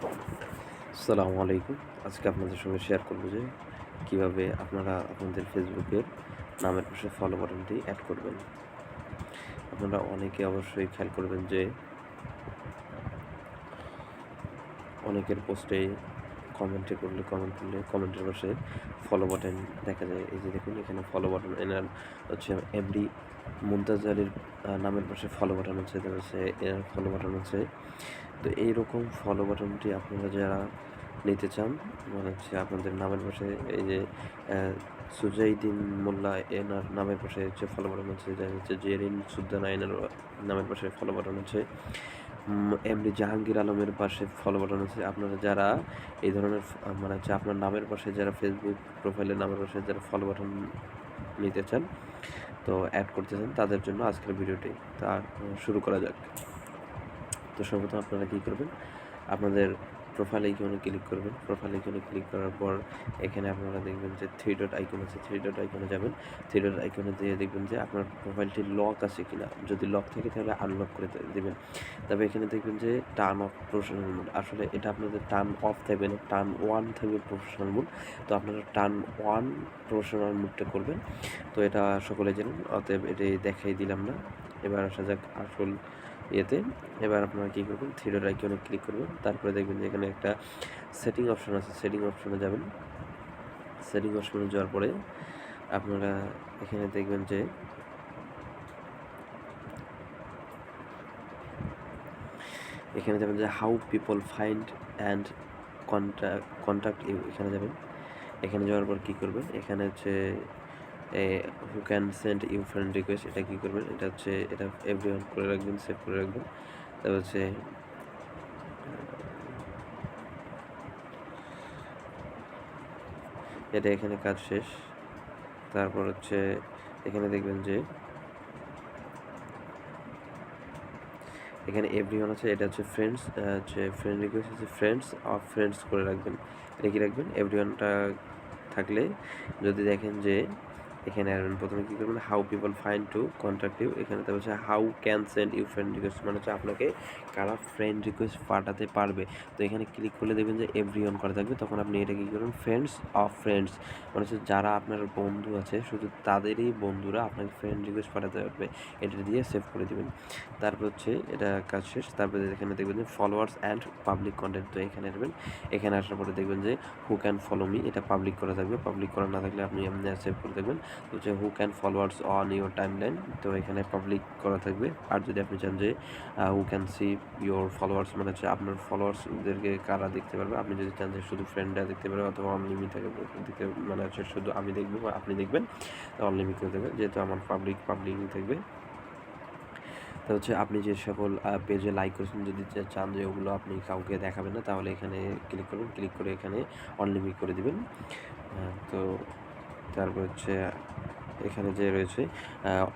আসসালামু আলাইকুম। আজকে আপনাদের সঙ্গে শেয়ার করব যে কীভাবে আপনারা আপনাদের ফেসবুকের নামের পাশে ফলো বাটনটি অ্যাড করবেন। আপনারা অনেকে অবশ্যই খেয়াল করবেন যে অনেকের পোস্টে কমেন্টে করলে কমেন্ট করলে কমেন্টের পাশে ফলো বাটন দেখা যায়। এই যে দেখুন, এখানে ফলো বাটন এনার হচ্ছে এমডি মুমতাজ আলীর নামের পাশে ফলো বাটন আছে হচ্ছে এনার ফলো বাটন আছে তো এইরকম ফলো বাটনটি আপনারা যারা নিতে চান মানে হচ্ছে আপনাদের নামের পাশে এই যে সুজাইদিন মোল্লা এনার নামের পাশে হচ্ছে ফলো বাটন আছে দেখা যাচ্ছে জেরিন সুদ্দানা এনার নামের পাশে ফলো বাটন আছে। এমডি জাহাঙ্গীর আলমের পাশে ফলো বাটন আছে। আপনারা যারা এই ধরনের মানে হচ্ছে আপনার নামের পাশে যারা ফেসবুক প্রোফাইলের নামের পাশে যারা ফলো বাটন নিতে চান, তো অ্যাড করতে চান, তাদের জন্য আজকের ভিডিওটি তা শুরু করা যাক। তো সর্বপ্রথম আপনারা কী করবেন? আপনাদের প্রোফাইল আইকনে ক্লিক করবেন। প্রোফাইল আইকনে ক্লিক করার পর এখানে আপনারা দেখবেন যে থ্রি ডট আইকন আছে। থ্রি ডট আইকনে যাবেন। থ্রি ডট আইকনে দিয়ে দেখবেন যে আপনার প্রোফাইলটি লক আছে কিনা। যদি লক থাকে তাহলে আনলক করে দেবেন। তবে এখানে দেখবেন যে টার্ন অফ প্রফেশনাল মোড আসলে এটা আপনাদের টার্ন অফ থাকবে না। টার্ন ওয়ান থাকবে প্রফেশনাল মোড তো আপনারা টার্ন ওয়ান প্রফেশনাল মোডটা করবেন। তো এটা সকলে জানেন। অতএব এটাই দেখাই দিলাম না। এবার আসা যাক আসল ইয়েতে এবার আপনারা কী করবেন? থ্রি ডট আইকনে ক্লিক করবেন। তারপরে দেখবেন যে এখানে একটা সেটিং অপশন আছে। সেটিং অপশনে যাবেন। সেটিং অপশনে যাওয়ার পরে আপনারা এখানে দেখবেন যে এখানে যাবেন যে how people find and contact contact এখানে যাবেন। এখানে যাওয়ার পর কী করবেন? এখানে হচ্ছে who can send you friend request এটা কী করবেন? এটা হচ্ছে, এটা এভরি ওয়ান করে রাখবেন সেভ করে রাখবেন। তারপর হচ্ছে এটা এখানে কাজ শেষ। তারপর হচ্ছে, এখানে দেখবেন যে, এখানে এভরি ওয়ান আছে, এটা হচ্ছে ফ্রেন্ডস হচ্ছে ফ্রেন্ড রিকোয়েস্ট আছে ফ্রেন্ডস অফ ফ্রেন্ডস করে রাখবেন। এটা কি রাখবেন? এভরি ওয়ানটা থাকলে যদি দেখেন যে এখানে আসবেন প্রথমে কী করবেন how people find to contact you এখানে তারপর হচ্ছে how can send you friend request মানে হচ্ছে আপনাকে কারা ফ্রেন্ড রিকোয়েস্ট পাঠাতে পারবে। তো এখানে ক্লিক করলে দেখবেন যে এভরি অন করা থাকবে, তখন আপনি এটা কী করবেন ফ্রেন্ডস অফ ফ্রেন্ডস মানে হচ্ছে যারা আপনার বন্ধু আছে, শুধু তাদেরই বন্ধুরা আপনাকে ফ্রেন্ড রিকোয়েস্ট পাঠাতে পারবে, এটা দিয়ে সেভ করে দেবেন। তারপর হচ্ছে এটা কাজ শেষ, তারপরে এখানে দেখবেন যে ফলোয়ার্স অ্যান্ড পাবলিক কন্টেন্ট তো এখানে আসবেন, এখানে আসার পরে দেখবেন যে হু ক্যান ফলো মি এটা পাবলিক করা থাকবে পাবলিক করা না থাকলে আপনি এমনি সেভ করে দেখবেন হচ্ছে who can followers on your timeline তো এখানে পাবলিক করা থাকবে। আর যদি আপনি চান যে who can see your followers মানে হচ্ছে আপনার ফলোয়ার্সদেরকে কারা দেখতে পারবে, আপনি যদি চান যে শুধু ফ্রেন্ডরা দেখতে পারবে অথবা অনলিমিট দেখতে মানে হচ্ছে শুধু আমি দেখব বা আপনি দেখবেন, তো করে দেবেন, যেহেতু আমার পাবলিক পাবলিকই থাকবে। তো হচ্ছে আপনি যে সকল পেজে লাইক করেছেন, যদি চান যে ওগুলো আপনি কাউকে দেখাবেন না, তাহলে এখানে ক্লিক করবেন ক্লিক করে এখানে অনলিমিট করে দেবেন। তো তারপর হচ্ছে, এখানে যে রয়েছে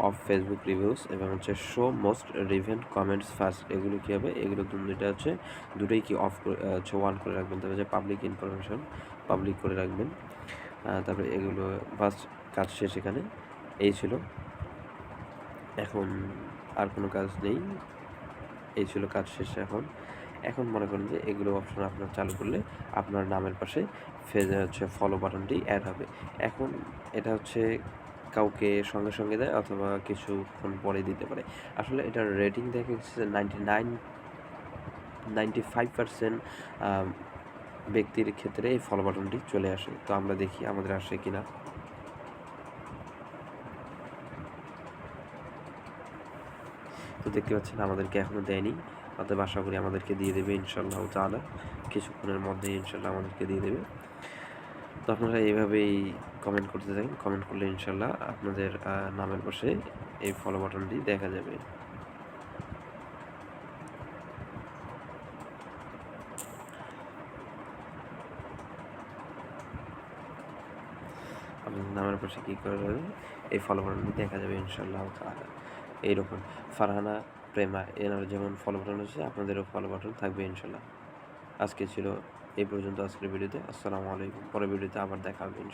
অফ ফেসবুক রিভিউস এবং হচ্ছে show most relevant comments first এগুলো কী হবে? এগুলো দুটা হচ্ছে দুটোই কি অফ হচ্ছে ওয়ান করে রাখবেন। তারপর হচ্ছে পাবলিক ইনফরমেশন পাবলিক করে রাখবেন। তারপরে এগুলো ফার্স্ট কাজ শেষ এখানে। এই ছিল। এখন আর কোনো কাজ নেই। এই ছিল কাজ শেষ এখন। এখন মনে করেন যে এগুলো অপশন আপনার চালু করলে আপনার নামের পাশে ফেজে হচ্ছে ফলো বাটনটি অ্যাড হবে। এখন এটা হচ্ছে কাউকে সঙ্গে সঙ্গে দেয় অথবা কিছুক্ষণ পরে দিতে পারে। আসলে এটার রেটিং দেখা গেছে ninety nine ninety five percent ব্যক্তির ক্ষেত্রে এই ফলো বাটনটি চলে আসে। তো আমরা দেখি আমাদের আসে কিনা। তো দেখতে পাচ্ছেন আমাদেরকে এখনও দেয়নি। অতএব আশা করি আমাদেরকে দিয়ে দেবে ইনশাল্লাহ তাআলা। কিছুক্ষণের মধ্যেই ইনশাল্লাহ আমাদেরকে দিয়ে দেবে। তো আপনারা এইভাবেই কমেন্ট করতে থাকেন। কমেন্ট করলে ইনশাল্লাহ আপনাদের নামের পাশে এই ফলো বাটনটি দেখা যাবে। নামের পাশে কী করে যাবে? এই ফলো বাটনটি দেখা যাবে ইনশাল্লাহ তাআলা। এইরকম। ফারহানা প্রেমা এনার যেমন ফলো বাটন আছে, আপনাদেরও ফলো বাটন থাকবে ইনশাল্লাহ। আজকে ছিল এই পর্যন্ত আজকের ভিডিওতে, আসসালামু আলাইকুম। পরের ভিডিওতে আবার দেখা হবে ইনশাল্লাহ।